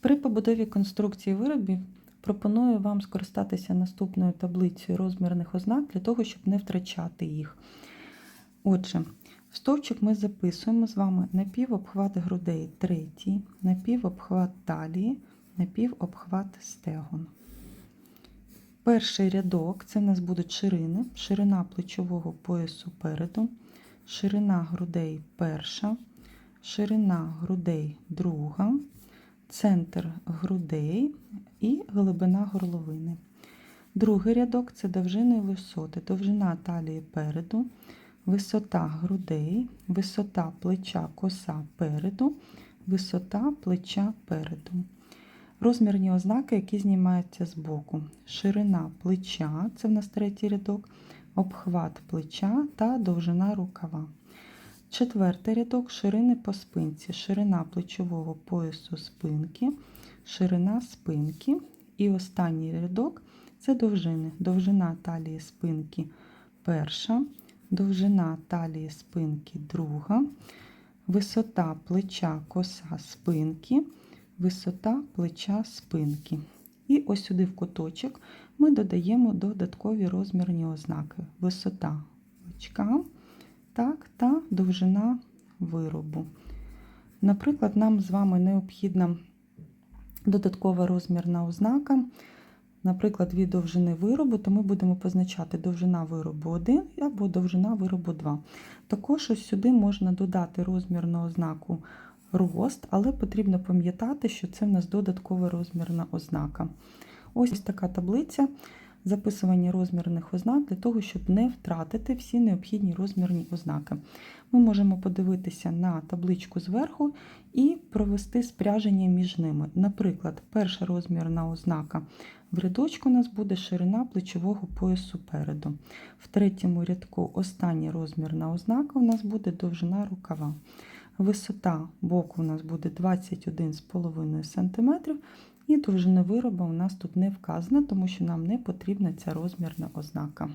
При побудові конструкції виробів пропоную вам скористатися наступною таблицею розмірних ознак для того, щоб не втрачати їх. Отже, в стовпчик ми записуємо з вами напівобхват грудей третій, напівобхват талії, напівобхват стегон. Перший рядок це в нас будуть ширини, ширина плечового поясу переду, ширина грудей перша, ширина грудей друга, центр грудей і глибина горловини. Другий рядок це довжини і висоти, довжина талії переду, висота грудей, висота плеча коса переду, висота плеча переду. Розмірні ознаки, які знімаються з боку. Ширина плеча, це в нас третій рядок, обхват плеча та довжина рукава. Четвертий рядок ширини по спинці, ширина плечового поясу спинки, ширина спинки. І останній рядок це довжини. Довжина талії спинки перша, довжина талії спинки друга, висота плеча коса спинки, висота плеча спинки. І ось сюди в куточок ми додаємо додаткові розмірні ознаки. Висота плечка так, та довжина виробу. Наприклад, нам з вами необхідна додаткова розмірна ознака. Наприклад, від довжини виробу, то ми будемо позначати довжина виробу 1 або довжина виробу 2. Також ось сюди можна додати розмірну ознаку рост, але потрібно пам'ятати, що це в нас додаткова розмірна ознака. Ось така таблиця записування розмірних ознак для того, щоб не втратити всі необхідні розмірні ознаки. Ми можемо подивитися на табличку зверху і провести спряження між ними. Наприклад, перша розмірна ознака в рядочку у нас буде ширина плечового поясу переду. В третьому рядку остання розмірна ознака у нас буде довжина рукава. Висота боку у нас буде 21,5 см, і довжина вироба у нас тут не вказана, тому що нам не потрібна ця розмірна ознака.